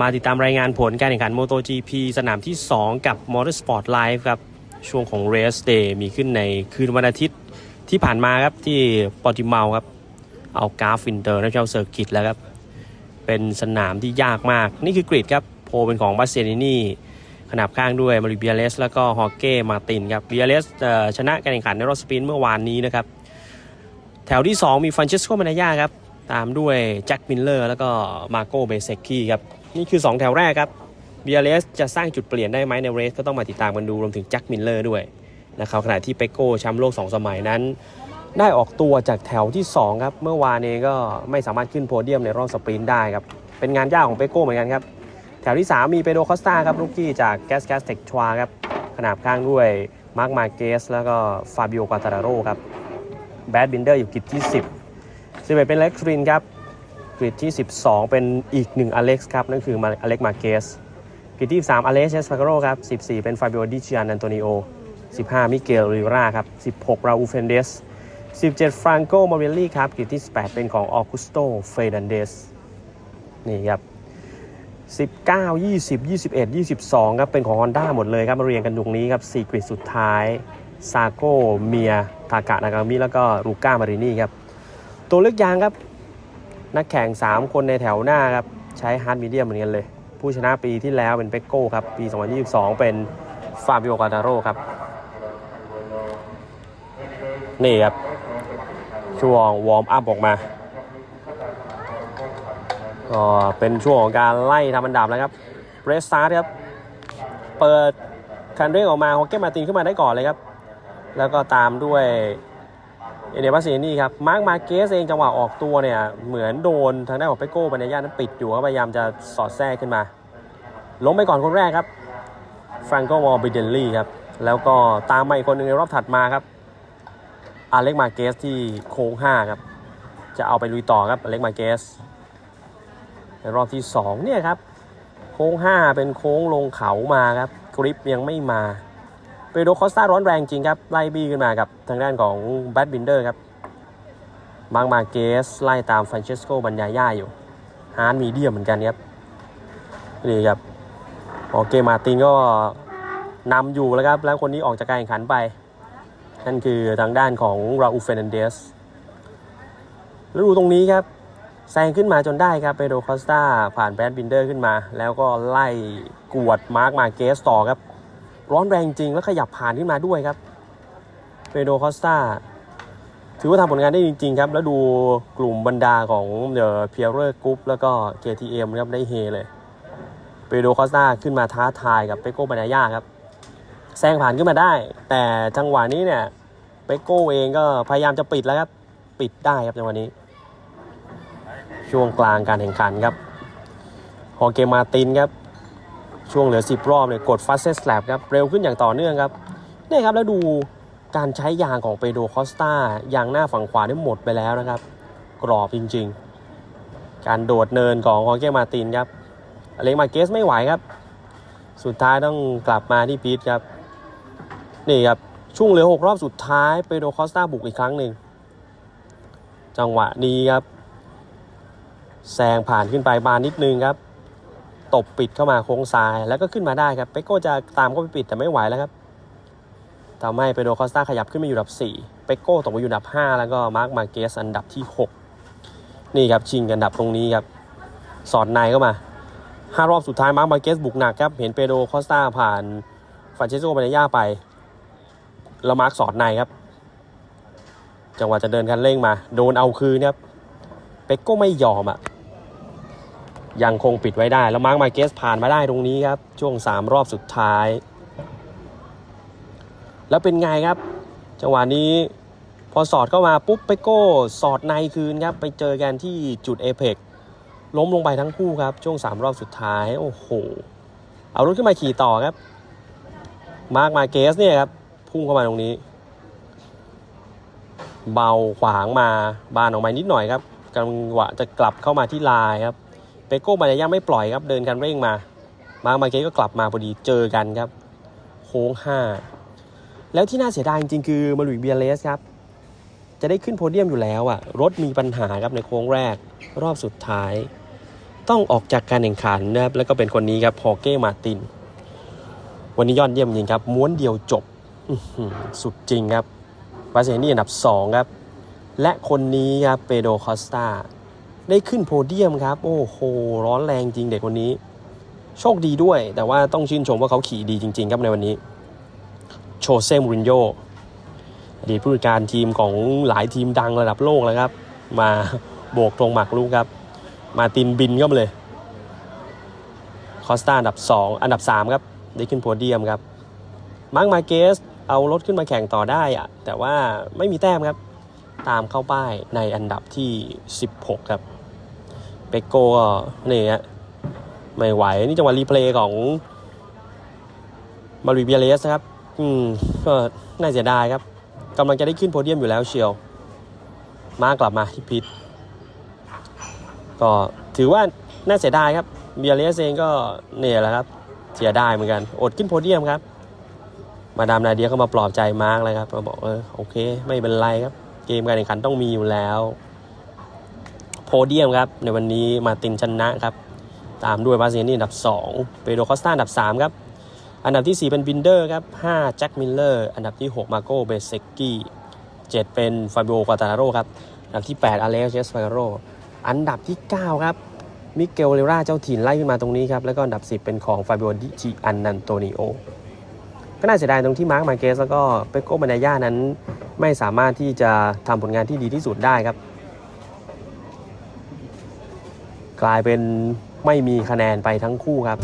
มาติดตามรายงานผลการแข่งขัน MotoGP สนามที่ 2 กับ Motorsport Live ครับ ช่วงของ Race Day มีขึ้นในคืนวันอาทิตย์ที่ผ่านมาครับที่ปอติเมาครับ เอากราฟินเตอร์นักเจ้าเซอร์กิตแล้วครับ เป็นสนามที่ยากมาก นี่คือกริดครับ โพเป็นของบาสเซนินี่ขนาบข้างด้วยมาริเบียเลส แล้วก็ฮอเก้มาตินครับเบียเลสชนะการแข่งขันในรอบสปรินต์เมื่อวานนี้นะครับ แถวที่ 2 มีฟรานเชสโกมานายาครับ ตามด้วยแจ็คมิลเลอร์แล้วก็มาโกเบเซกกี้ครับ นี่คือ 2 แถวแรกครับเบียเลสจะสร้างจุดเปลี่ยนได้ไหมในเรสก็ต้องมาติดตามกันดูรวมถึงแจ็คมิลเลอร์ด้วยนะครับขณะที่เปโก้แชมป์โลก 2 สมัยนั้น ได้ออกตัวจากแถวที่ 2 ครับ เมื่อวานเองก็ไม่สามารถขึ้นโพเดียมในรอบสปรินต์ได้ครับ เป็นงานยากของเปโก้เหมือนกันครับ แถวที่ 3 มีเปโดคอสตาครับลูกกี้จากแกสแกสเทคชวาครับขนาบข้างด้วยมาร์คมาเกสแล้วก็ฟาบิโอกาตาราโรครับ แบดบินเดอร์อยู่กิจที่ 10 11 เป็นเล็กซ์รินครับกริดที่ 12 เป็นอีกหนึ่งอเล็กซ์ครับ นั่นคืออเล็กมาเกสกริดที่3อเล็กซ์เชสฟาโกโรครับ 14 เป็นฟาบิโอดิชิอันอันโตนิโอ 15 มิเกลริราครับ 16 ราอูเฟนเดส 17 ฟรานโกมอริลลี่ครับกริดที่ 18 เป็นของออกุสโตเฟรันเดสนี่ครับ19 20 21 22 ครับ เป็นของ Honda หมดเลยครับ มาเรียงกันตรงนี้ครับ4กริดสุดท้ายซาโกเมีย ทากะนากามิแล้วก็ลูก้ามารินี่ครับตัวเลือกยางครับ นักแข่ง 3 คนในแถวหน้าครับ ใช้ฮาร์ดมีเดียมเหมือนกันเลย ผู้ชนะปีที่แล้วเป็นเปกโก้ครับ ปี 2022 เป็นฟาบิโอกาตาโร่ครับ นี่ครับ ช่วงวอร์มอัพออกมาก็เป็นช่วงของการไล่ทำอันดับแล้วครับเรสตาร์ทครับ เปิดคันเร่งออกมาฮอกเก้มาตินขึ้นมาได้ก่อนเลยครับ แล้วก็ตามด้วยเอเนบัสเซนี่ครับ มาร์คมาเกสเองจังหวะออกตัวเนี่ย เหมือนโดนทางด้านของเปโก้ปัญญานั้นปิดอยู่ก็พยายามจะสอดแทรกขึ้นมา ล้มไปก่อนคนแรกครับฟรังโกวอลบิเดนลี่ครับ แล้วก็ตามมาอีกคนหนึ่งในรอบถัดมาครับอเล็กมาเกสที่โค้ง5ครับ จะเอาไปลุยต่อครับอเล็กมาเกสในรอบที่2เนี่ยครับ โค้ง 5 เป็นโค้งลงเขามาครับกริปยังไม่มา เปโดคอสตาร้อนแรงจริงครับ ไล่บี้ขึ้นมากับทางด้านของแบดบินเดอร์ครับมาร์กมาเกสไล่ตามฟรานเชสโกบัญญาย่าอยู่ฮาร์ดมีเดียเหมือนกันครับนี่ครับโอเคมาตินก็นำอยู่แล้วครับ แล้วคนนี้ออกจากการแข่งขันไป นั่นคือทางด้านของราอูเฟนันเดสแล้วดูตรงนี้ครับแซงขึ้นมาจนได้ครับเปโดคอสตาผ่านแบดบินเดอร์ขึ้นมา แล้วก็ไล่กวดมาร์กมาเกสต่อครับ ร้อนแรงจริงแล้วขยับผ่านขึ้นมาด้วยครับเปโดคอสตาถือว่าทำผลงานได้จริงๆครับ แล้วดูกลุ่มบรรดาของเดอะเพียร์เรอร์กรุ๊ปแล้วก็ KTM ครับได้เฮเลยเปโดคอสตาขึ้นมาท้าทายกับเปโก้บานาย่าครับแซงผ่านขึ้นมาได้ แต่จังหวะนี้เนี่ยเปโก้เองก็พยายามจะปิดแล้วครับ ปิดได้ครับจังหวะนี้ ช่วงกลางการแข่งขันครับฮอเกมาตินครับ ช่วงเหลือ 10 รอบเนี่ยกดฟาสเซสแลบครับเร็วขึ้นอย่างต่อเนื่องครับนี่ครับแล้วดูการใช้ยางของเปโดคอสตายางหน้าฝั่งขวาได้หมดไปแล้วนะครับ กรอบจริงๆ การโดดเนินของฮอเกมาตินครับอเล็กมาเกสไม่ไหวครับ สุดท้ายต้องกลับมาที่พีทครับ นี่ครับ ช่วงเหลือ 6 รอบสุดท้ายเปโดคอสตาบุกอีกครั้งหนึ่ง จังหวะนี้ครับแซงผ่านขึ้นไปบานนิดนึงครับ ตบปิดเข้ามาโค้งซ้ายแล้วก็ขึ้นมาได้ครับเปโก้จะตามเข้าไปปิดแต่ไม่ไหวแล้วครับทำให้เปโดคอสตาขยับขึ้นมาอยู่อันดับ 4 เปโก้ตกมาอยู่อันดับ 5 แล้วก็มาร์คมาเกสอันดับที่ 6 นี่ครับชิงอันดับตรงนี้ครับสอดในเข้ามา5รอบสุดท้ายมาร์คมาเกสบุกหนักครับเห็นเปโดคอสตาผ่านฟานเชสโกบานย่าไปแล้วมาร์คสอดในครับจังหวะจะเดินคันเร่งมา โดนเอาคืนครับเปโก้ไม่ยอมอะ่ะ ยังคงปิดไว้ได้ แล้วมาร์กมาเกสผ่านมาได้ตรงนี้ครับ ช่วง 3 รอบสุดท้าย แล้วเป็นไงครับ จังหวะนี้พอสอดเข้ามาปุ๊บเปโก้สอดในคืนครับ ไปเจอกันที่จุดเอเ x ล้มลงไปทั้งคู่ครับ ช่วง 3 รอบสุดท้าย โอ้โห เอารถขึ้นมาขี่ต่อครับ มาร์กมาเกสเนี่ยครับ พุ่งเข้ามาตรงนี้ เบาขวางมาบานออกมานิดหน่อยครับจังหวะจะกลับเข้ามาที่ลายครับ เปโก้บานย่าไม่ปล่อยครับเดินกันเร่งมา มาร์คมาเกก็กลับมาพอดีเจอกันครับ โค้ง5แล้วที่น่าเสียดายจริงๆคือมาลุยเบียเลสครับ จะได้ขึ้นโพเดียมอยู่แล้วอะรถมีปัญหาครับในโค้งแรกรอบสุดท้าย ต้องออกจากการแข่งขันนะครับแล้วก็เป็นคนนี้ครับพอเก้มาติน วันนี้ยอดเยี่ยมจริงครับ ม้วนเดียวจบสุดจริงครับบาเซนี่อันดับ 2 ครับ และคนนี้ครับเปโดคอสตา ได้ขึ้นโพเดียมครับ โอ้โห ร้อนแรงจริงเด็กคนนี้ โชคดีด้วย แต่ว่าต้องชื่นชมว่าเขาขี่ดีจริง ๆ ครับในวันนี้ โชเซมูรินโญ่อดีตผู้จัดการทีมของหลายทีมดังระดับโลกแล้วครับ มาโบกตรงหมักลูกครับ มาตินบินเข้ามาเลย คอสตาอันดับ 2 อันดับ 3 ครับ ได้ขึ้นโพเดียมครับ มาร์คมาเกสเอารถขึ้นมาแข่งต่อได้อะแต่ว่าไม่มีแต้มครับ ตามเข้าป้ายในอันดับที่ 16 ครับ เปโก้ก็นี่ฮะไม่ไหว นี่จังหวะรีเพลย์ของมาริเบียเลสนะครับ อืมก็น่าเสียดายครับกำลังจะได้ขึ้นโพเดียมอยู่แล้วเชียว มากลับมาที่พิษก็ถือว่าน่าเสียดายครับเบียเลสเองก็เนี่ยแหละครับ เสียดายเหมือนกัน อดขึ้นโพเดียมครับ มาดามนาเดียก็มาปลอบใจมาร์กเลยครับก็บอกเออโอเค ไม่เป็นไรครับ เกมการแข่งขันต้องมีอยู่แล้ว โพเดียมครับ ในวันนี้มาตินชนะครับ ตามด้วยบาเซียนี่อันดับ 2 เปโดคอสตาอันดับ 3 ครับ อันดับที่ 4 เป็นบินเดอร์ครับ5แจ็คมิลเลอร์อันดับที่ 6 มาโกเบเซกกี้7เป็นฟาบิโอกาตาโรครับอันดับที่ 8 อเลสเชสฟาโรอันดับที่ 9 ครับมิเกลเลราเจ้าถิ่นไล่ขึ้นมาตรงนี้ครับ แล้วก็อันดับ 10 เป็นของฟาบิโอดิจิอันนันโตนิโอก็น่าเสียดายตรงที่มาร์คมาเกสแล้วก็เปโก้บรรยานั้น ไม่สามารถที่จะทำผลงานที่ดีที่สุดได้ครับ กลายเป็นไม่มีคะแนนไปทั้งคู่ครับ